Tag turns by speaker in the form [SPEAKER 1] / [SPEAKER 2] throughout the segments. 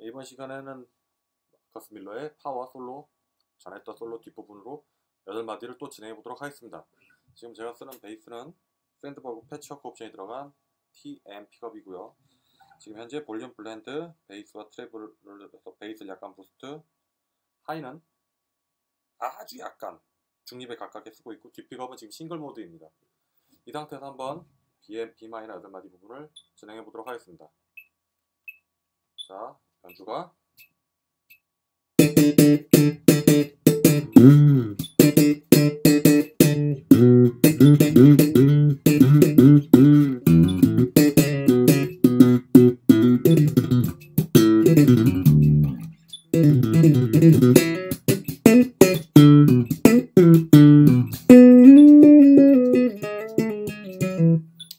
[SPEAKER 1] 이번 시간에는 마커스 밀러의 파워 솔로 전했던 솔로 뒷부분으로 8마디를 또 진행해 보도록 하겠습니다. 지금 제가 쓰는 베이스는 샌드버그 패치워크 옵션이 들어간 TM 픽업이고요. 지금 현재 볼륨 블렌드, 베이스와 트래블을 해서 베이스를 약간 부스트, 하이는 아주 약간 중립에 가깝게 쓰고 있고 뒷픽업은 지금 싱글 모드입니다. 이 상태에서 한번 BM, B 마이너 8마디 부분을 진행해 보도록 하겠습니다. 자, 연주가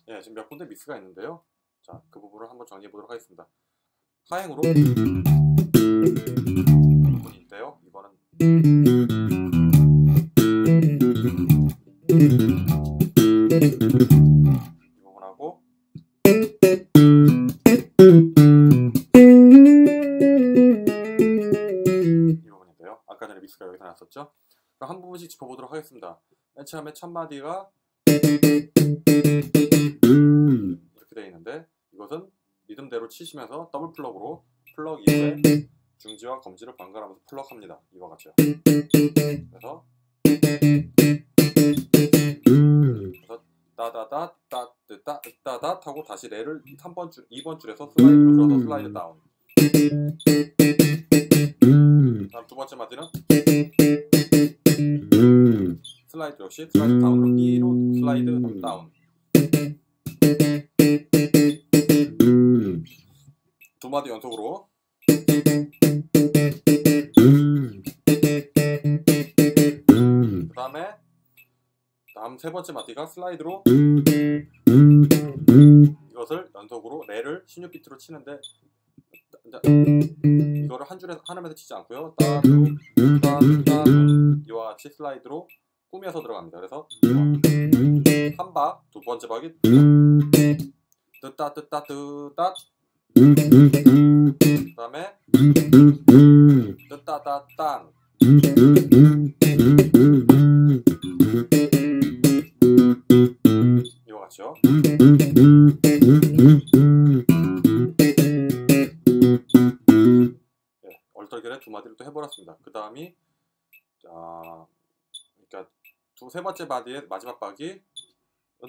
[SPEAKER 1] 예, 지금 몇 군데 미스가 있는데요. 자, 그 부분을 한번 정리해 보도록 하겠습니다. 하행으로 부분인데요. 이거는 이 부분하고 이 부분인데요. 아까 전에 미스가 여기서 났었죠. 한 부분씩 짚어보도록 하겠습니다. 맨 처음에 첫 마디가 이렇게 되어 있는데 이것은 리듬대로 치시면서 더블 플럭으로 플럭 이후에 중지와 검지를 번갈아가면서 플럭합니다. 이와 같이요. 그래서 그래서 따다다 따뜨따 따다 하고 다시 레를 3번 줄 2번 줄에서 슬라이드로 들어서 슬라이드 다운. 다음 두 번째 마디는 슬라이드 역시 슬라이드 다운으로 B로 슬라이드 다운. 두 마디 연속으로. 그 다음에 다음 세 번째 마디가 슬라이드로 이것을 연속으로 레를 16비트로 치는데 이거를 한 줄에 한 음에서 치지 않고요. 따두 따두 따두. 이와 같이 슬라이드로 꾸며서 들어갑니다. 그래서 한박 두 번째 박이 뜨따 뜨따 뜨따 그 다음에 뜨따따 땅. 이와 같이요 예, 얼떨결에 두 마디를 또 해버렸습니다. 그 다음이 자, 그러니까 두 세 번째 마디의 마지막 박이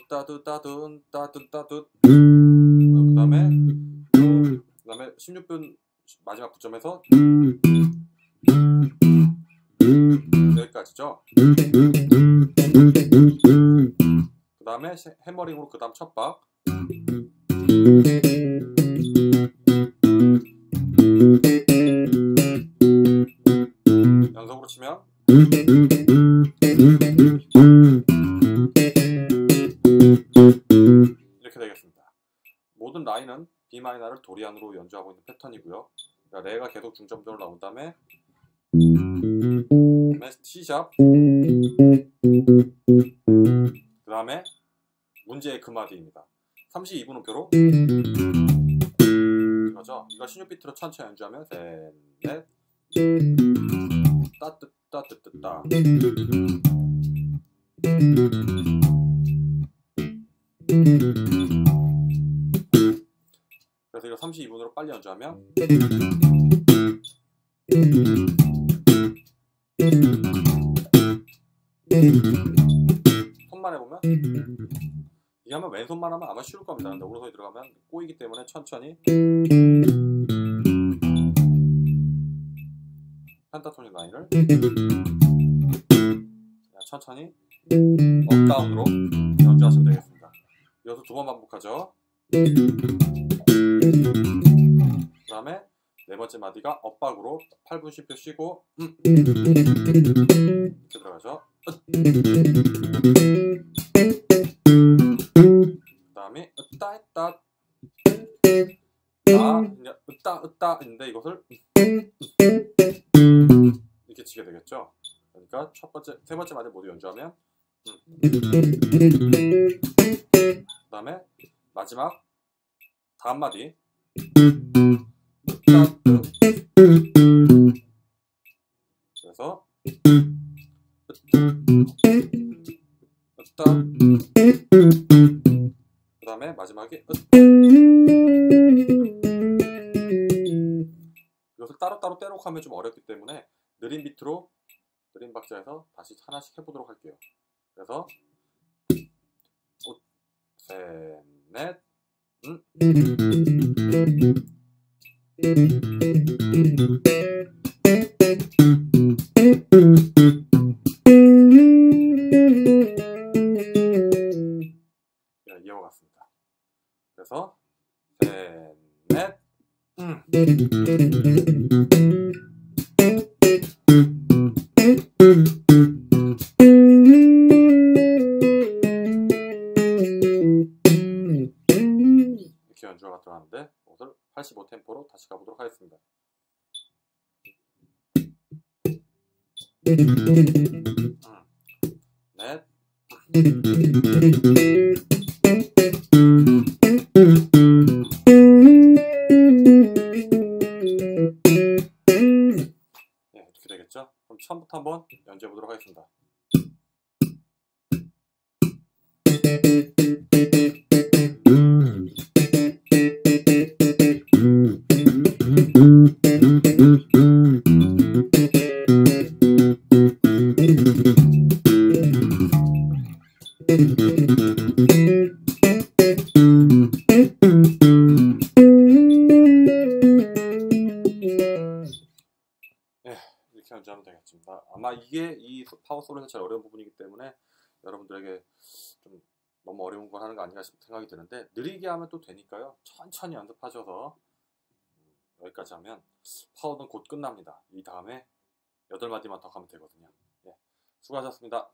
[SPEAKER 1] 따두따둔 따둔따둔. 그 다음에 그 다음에 16분 마지막 부점에서 여기까지죠. 그 다음에 해머링으로 그 다음 첫 박. 연속으로 치면 B 마이너를 도리안으로 연주하고 있는 패턴이고요. 그러니까 레가 계속 중점적으로 나온 다음에 그다음에 C샵 그 다음에 문제의 그 마디입니다. 32분 음표로 이거죠. 이거 16비트로 천천히 연주하면 셋 넷 따뜻 따뜻 따 32분으로 빨리 연주하면 손만 해보면 이게 하면 왼손만 하면 아마 쉬울 겁니다. 근데 오른손이 들어가면 꼬이기 때문에 천천히 펜타토닉 라인을 천천히 업다운으로 연주하시면 되겠습니다. 이어서 두 번 반복하죠. 네 번째 마디가 엇박으로 8분 10표 쉬고 음. 이렇게 들어가죠. 그 다음에 으따 했다 아 으따 으따 있는데 이것을 이렇게 치게 되겠죠. 그러니까 첫 번째 세 번째 마디 모두 연주하면 음. 그 다음에 마지막 다음 마디 그래서 그 다음에 마지막에 으 이것을 따로따로 떼놓고 하면 좀 어렵기 때문에 느린 비트로 느린 박자에서 다시 하나씩 해보도록 할게요. 그래서 셋, 넷, 음. 네, 이어갔습니다. 그래서 셋, 넷, 음. 이렇게 연주가 들어가는데 85 템포로 다시 가보도록 하겠습니다. 음. 넷, 네, 이렇게 되겠죠? 그럼 처음부터 한번 연주해 보도록 하겠습니다. 아마 이게 이 파워 솔로에서 제일 어려운 부분이기 때문에 여러분들에게 좀 너무 어려운 걸 하는 거 아닌가 생각이 드는데 느리게 하면 또 되니까요. 천천히 연습하셔서 여기까지 하면 파워는 곧 끝납니다. 이 다음에 8마디만 더 가면 되거든요. 예, 수고하셨습니다.